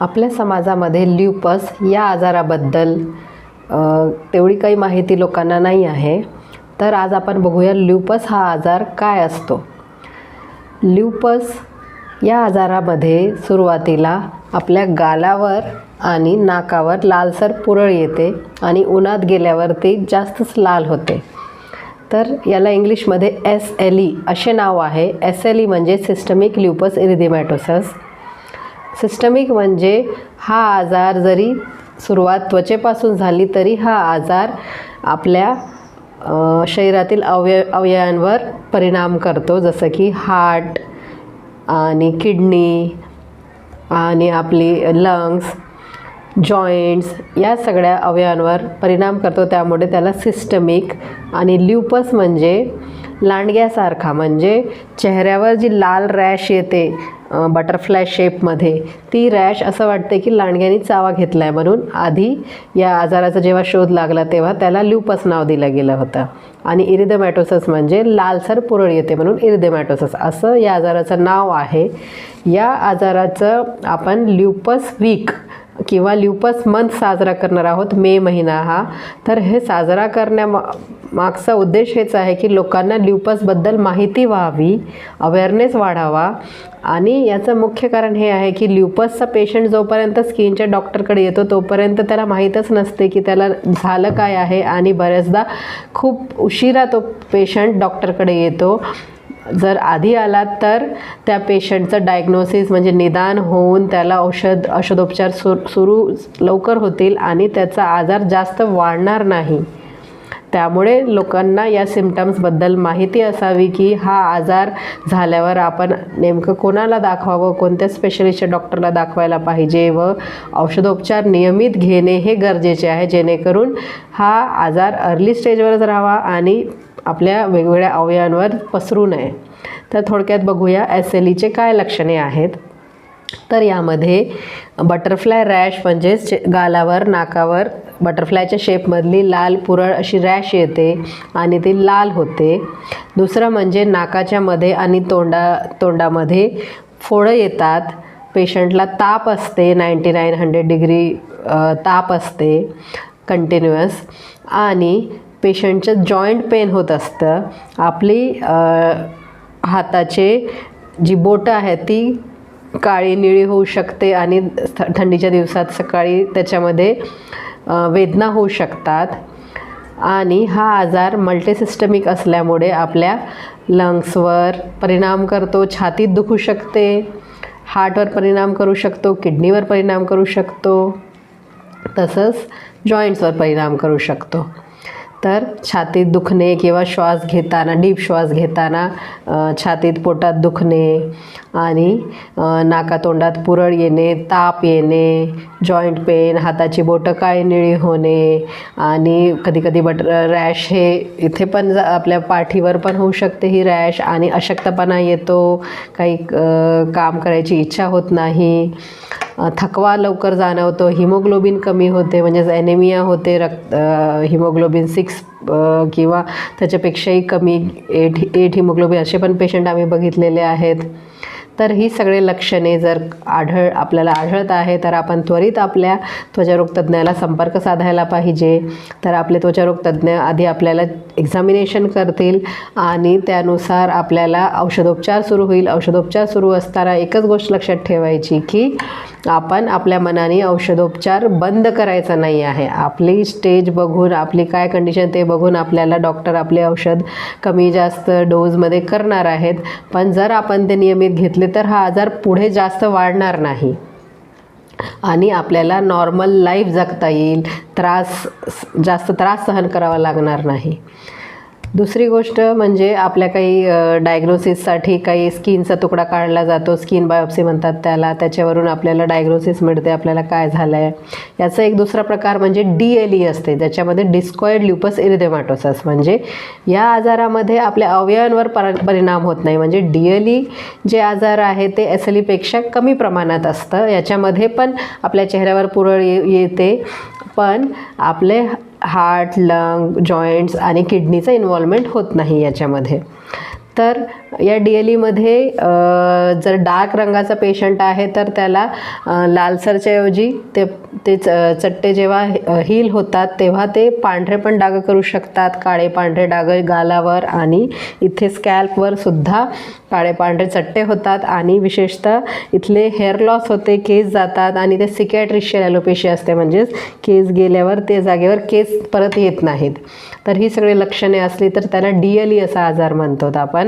आपल्या समाजामध्ये ल्युपस या आजाराबद्दल तेवढी काही माहिती लोकांना नाही आहे. तर आज आपण बघूया ल्युपस हा आजार काय असतो. ल्युपस या आजारामध्ये सुरुवातीला आपल्या गालावर आणि नाकावर लालसर पुरळ येते आणि उन्हात गेल्यावर ती जास्तच लाल होते. तर याला इंग्लिशमध्ये एस एल ई असे नाव आहे. एस एल ई म्हणजे सिस्टमिक ल्युपस इरिदिमॅटोसस सिस्टमिक म्हणजे हा आजार जरी सुरुवात त्वचेपासून झाली तरी हा आजार आपल्या शरीरातील अवय अवयवांवर परिणाम करतो. जसं की हार्ट आणि किडनी आणि आपली लंग्स जॉईंट्स या सगळ्या अवयवांवर परिणाम करतो. त्यामुळे त्याला सिस्टमिक आणि ल्युपस म्हणजे लांडग्यासारखा म्हणजे चेहऱ्यावर जी लाल रॅश येते बटरफ्लाय शेपमध्ये ती रॅश असं वाटते की लांडग्यानी चावा घेतला आहे म्हणून. आधी या आजाराचा जेव्हा शोध लागला तेव्हा त्याला ल्यूपस नाव दिलं गेलं होतं. आणि इरिदमॅटोसस म्हणजे लालसर पुरळ येते म्हणून इरिदमॅटोसस. असं या आजाराचं नाव आहे. या आजाराचं आपण ल्युपस वीक किंवा ल्युपस मंथ साजरा करणार आहोत मे महिना हा. तर हे साजरा करण्या मागचा उद्देश हेच आहे की लोकांना ल्युपसबद्दल माहिती व्हावी अवेअरनेस वाढावा. आणि याचं मुख्य कारण हे आहे की ल्युपसचा पेशंट जोपर्यंत स्किनच्या डॉक्टरकडे येतो तोपर्यंत त्याला माहीतच नसते की त्याला झालं काय आहे. आणि बऱ्याचदा खूप उश उशिरा तो पेशंट डॉक्टरकडे येतो. जर आधी आलात तर त्या पेशंटचं डायग्नोसिस म्हणजे निदान होऊन त्याला औषध औषधोपचार सु सुरू लवकर होतील आणि त्याचा आजार जास्त वाढणार नाही. त्यामुळे लोकांना या सिमटम्सबद्दल माहिती असावी की हा आजार झाल्यावर आपण नेमकं कोणाला दाखवावं कोणत्या स्पेशलिस्टच्या डॉक्टरला दाखवायला पाहिजे व औषधोपचार नियमित घेणे हे गरजेचे आहे. जेणेकरून हा आजार अर्ली स्टेजवरच राहावा आणि आपल्या वेगवेगळ्या अवयवांवर पसरू नये. तर थोडक्यात बघूया एस एल ईचे काय लक्षणे आहेत? तर यामध्ये बटरफ्लाय रॅश म्हणजेच गालावर नाकावर बटरफ्लायच्या शेपमधली लाल पुरळ अशी रॅश येते आणि ती लाल होते. दुसरं म्हणजे नाकाच्या मध्ये आणि तोंडा तोंडामध्ये फोडं येतात. पेशंटला ताप असते नाईंटी नाईन हंड्रेड डिग्री ताप असते कंटिन्युअस. आणि पेशंटचं जॉईंट पेन होत असतं. आपली हाताचे जी बोटं आहेत ती काळी निळी होऊ शकते आणि थ- थंडीच्या दिवसात सकाळी त्याच्यामध्ये वेदना होऊ शकतात. आणि हा आजार मल्टीसिस्टमिक असल्यामुळे आपल्या लंग्सवर परिणाम करतो छातीत दुखू शकते हार्टवर परिणाम करू शकतो किडनीवर परिणाम करू शकतो तसंच जॉईंट्सवर परिणाम करू शकतो. तर छातीत दुखणे किंवा श्वास घेताना डीप श्वास घेताना छातीत पोटात दुखणे आणि नाकातोंडात पुरळ येणे ताप येणे जॉईंट पेन हाताची बोटं काळी निळी होणे आणि कधीकधी बट रॅश हे इथे पण आपल्या पाठीवर पण होऊ शकते ही रॅश आणि अशक्तपणा येतो. काही काम करायची इच्छा होत नाही. थकवा लवकर जाणवतो हिमोग्लोबिन कमी होते म्हणजेच ॲनेमिया होते रक्त हिमोग्लोबिन सिक्स किंवा त्याच्यापेक्षाही कमी एट एट हिमोग्लोबिन असे पण पेशंट आम्ही बघितलेले आहेत. तर ही सगळे लक्षणे जर आढळ आपल्याला आढळत आहे तर आपण त्वरित आपल्या त्वचारोग तज्ज्ञाला संपर्क साधायला पाहिजे. तर आपले त्वचारोग तज्ज्ञ आधी आपल्याला एक्झामिनेशन करतील आणि त्यानुसार आपल्याला औषधोपचार सुरू होईल. औषधोपचार सुरू असताना एकच गोष्ट लक्षात ठेवायची की आपण आपल्या मनाने औषधोपचार बंद करायचा नाही आहे. आपली स्टेज बघून आपली काय कंडिशन ते बघून आपल्याला डॉक्टर आपले औषध कमी जास्त डोजमध्ये करणार आहेत. पण जर आपण ते नियमित घेतले तर हा आजार पुढे जास्त वाढणार नाही. आणि आपल्याला नॉर्मल लाईफ जगता येईल. त्रास जास्त त्रास सहन करावा लागणार नाही. दुसरी गोष्ट म्हणजे आपल्या काही डायग्नोसिससाठी काही स्किनचा तुकडा काढला जातो. स्किन बायोप्सी म्हणतात त्याला. त्याच्यावरून आपल्याला डायग्नोसिस मिळते. आपल्याला काय झालं आहे याचा एक दुसरा प्रकार म्हणजे डी एल ई असते. ज्याच्यामध्ये डिस्कॉइड ल्युपस इरिदेमाटोसस म्हणजे या आजारामध्ये आपल्या अवयवांवर पर परिणाम होत नाही. म्हणजे डी एल ई जे आजार आहे ते एस एल ईपेक्षा कमी प्रमाणात असतं. याच्यामध्ये पण आपल्या चेहऱ्यावर पुरळ ये येते. पण आपले हार्ट लंग जॉईंट्स आणि किडनीचं इन्व्हॉल्वमेंट होत नाही याच्यामध्ये. तर या डी एल ईमध्ये जर डार्क रंगाचा पेशंट आहे तर त्याला लालसरच्याऐवजी ते ते च- चट्टे जेव्हा हील होतात तेव्हा ते पांढरे पण डाग करू शकतात. काळे पांढरे डाग गालावर आणि इथे स्कॅल्पवर सुद्धा काळे पांढरे चट्टे होतात. आणि विशेषतः इथले हेअर लॉस होते केस जातात आणि ते सिकॅट्रिशियल ॲलोपेशी असते. म्हणजेच केस गेल्यावर ते जागेवर केस परत येत नाहीत. तर ही सगळी लक्षणे असली तर त्याला डी एल ई असा आजार म्हणतो आपण.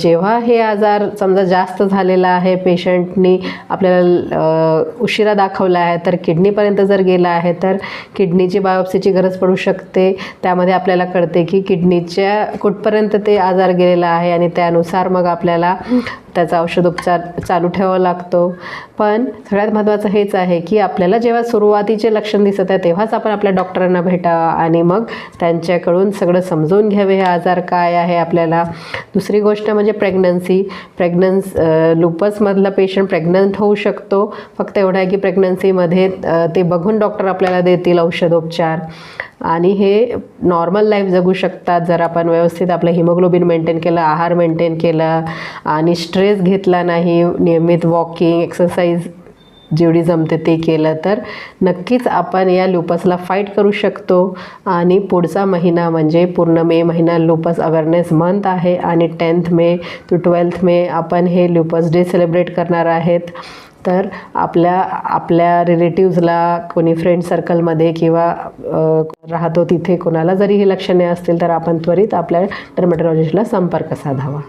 जेव्हा हे आजार समजा जास्त झालेला आहे पेशंटनी आपल्याला उशिरा दाखवला आहे तर किडनीपर्यंत जर गेला आहे तर किडनीची बायोप्सीची गरज पडू शकते. त्यामध्ये आपल्याला कळते की किडनीच्या कुठपर्यंत ते आजार गेलेला आहे आणि त्यानुसार मग आपल्याला त्याचा औषधोपचार चालू ठेवावा लागतो. पण सगळ्यात महत्त्वाचं हेच आहे की आपल्याला जेव्हा सुरुवातीचे लक्षण दिसत आहे तेव्हाच आपण आपल्या डॉक्टरांना भेटावं आणि मग त्यांच्याकडून सगळं समजून घ्यावे हे आजार काय आहे आपल्याला. दुसरी गोष्ट म्हणजे प्रेग्नन्सी प्रेग्नन्स लुपसमधला पेशंट प्रेग्नंट होऊ शकतो. फक्त एवढं आहे की प्रेग्नन्सीमध्ये ते बघून डॉक्टर आपल्याला देतील औषधोपचार. आणि हे नॉर्मल लाईफ जगू शकतात. जर आपण व्यवस्थित आपलं हिमोग्लोबिन मेंटेन केलं आहार मेंटेन केला आणि स्ट्रेस घेतला नाही नियमित वॉकिंग एक्सरसाइज जेवढी जमते ते केलं तर नक्कीच आपण या लुपसला फाईट करू शकतो. आणि पुढचा महिना म्हणजे पूर्ण मे महिना लुपस अवेअरनेस मंथ आहे. आणि tenth May to twelfth May आपण हे लुपस डे सेलिब्रेट करणार आहेत. तर आपल्या आपल्या रिलेटिव्जला कोणी फ्रेंड सर्कलमध्ये किंवा राहतो तिथे कोणाला जरी हे लक्षणे असतील तर आपण त्वरित आपल्या डर्मेटॉलॉजिस्टला संपर्क साधावा.